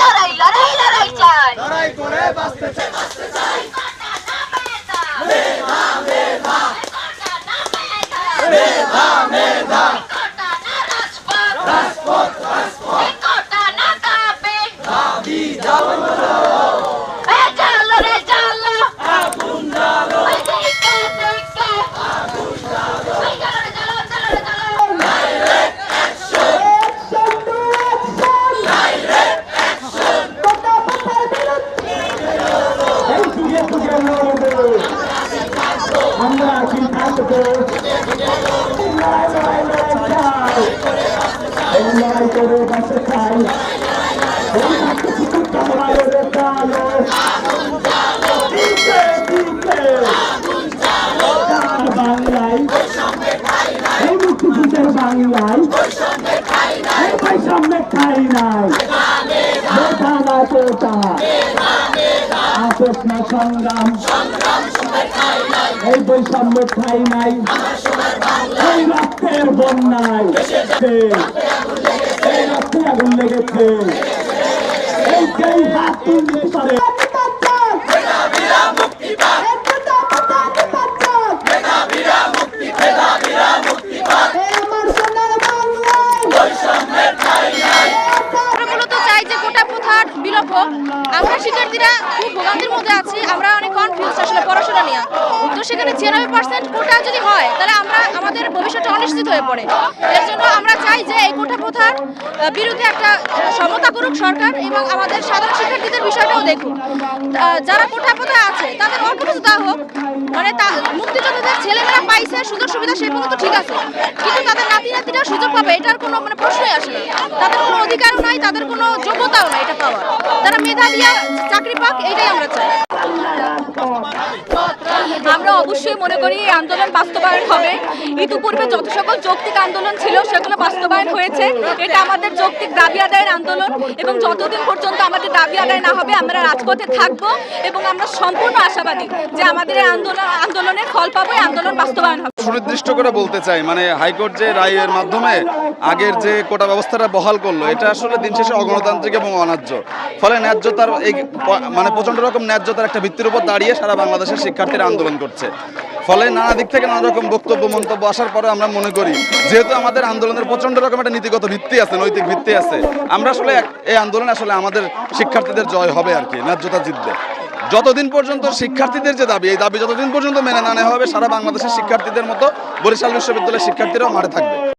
লড়াই লড়াই লড়াই চাই। লড়াই করে বাঁচতে চাই। মেধা মেধা মেধা মেধা রাজপথ রাজপথ। বাংলায় এই মুক্তিযুদ্ধের বাংলায় এই বৈষম্যের ঠাই নাই মেধা না কোটা আপোষ না সংগ্রাম এই বৈষম্য ঠাই নাই। এই রক্তের বন্যায় এই রক্তে আগুন লেগেছে। এই হাত তুলতে পারে হোক আমরা শিক্ষার্থীরা খুব ভোগান্তির মধ্যে আছি, আমরা অনেক কনফিউজ আসলে পড়াশোনা নিয়ে। তো সেখানে ছিয়ানব্বই পার্সেন্ট কোটা যদি হয়, তাহলে আমরা আমাদের ভবিষ্যৎটা অনিশ্চিত হয়ে পড়ে। এর জন্য আমরা চাই যে এই কোটা প্রথার বিরুদ্ধে একটা সমতা করুক সরকার এবং আমাদের সাধারণ শিক্ষার্থীদের বিষয়টাও দেখুক। যারা কোটা প্রথায় আছে, তাদের দেওয়া হোক। মানে তা মুক্তিযোদ্ধাদের ছেলেমেয়েরা পাইছে, সুযোগ সুবিধা সেই পর্যন্ত ঠিক আছে। কিন্তু তাদের নাতি নাতিরা সুযোগ পাবে, এটার কোনো মানে প্রশ্নই আসে না। তাদের কোনো অধিকারও নাই, তাদের কোনো যোগ্যতাও নাই এটা পাওয়ার। তারা মেধা দিয়ে চাকরি পাক এটাই আমরা চাই। আমরা অবশ্যই মনে করি এই আন্দোলন বাস্তবায়ন হবে। ইতিপূর্বে যত সকল যৌক্তিক আন্দোলন ছিল, সেগুলো বাস্তবায়ন হয়েছে। এটা আমাদের যৌক্তিক দাবি আদায়ের আন্দোলন এবং যতদিন পর্যন্ত আমাদের দাবি আদায় না হবে, আমরা রাজপথে থাকব এবং আমরা সম্পূর্ণ আশাবাদী যে আমাদের আন্দোলন আন্দোলনের ফল পাবো আন্দোলন বাস্তবায়ন হবে। সুনির্দিষ্ট করে বলতে চাই মানে হাইকোর্ট যে রায়ের মাধ্যমে আগের যে কোটা ব্যবস্থাটা বহাল করল, এটা আসলে দিন শেষে অগণতান্ত্রিক এবং অন্যায্য। ফলে ন্যায্যতার এই মানে প্রচণ্ড রকম ন্যায্যতার একটা ভিত্তির উপর দাঁড়িয়ে সারা বাংলাদেশের শিক্ষার্থীরা আন্দোলন করছে। ফলে নানা দিক থেকে নানা রকম বক্তব্য, মন্তব্য আসার পরে আমরা মনে করি, যেহেতু আমাদের আন্দোলনের প্রচণ্ড রকম একটা নীতিগত ভিত্তি আছে, নৈতিক ভিত্তি আছে, আমরা আসলে এই আন্দোলন আসলে আমাদের শিক্ষার্থীদের জয় হবে আর কি, ন্যায্যতা জিতবে। যতদিন পর্যন্ত শিক্ষার্থীদের যে দাবি, এই দাবি যতদিন পর্যন্ত মেনে না নেওয়া হবে, সারা বাংলাদেশের শিক্ষার্থীদের মতো বরিশাল বিশ্ববিদ্যালয়ের শিক্ষার্থীরাও মাঠে থাকবে।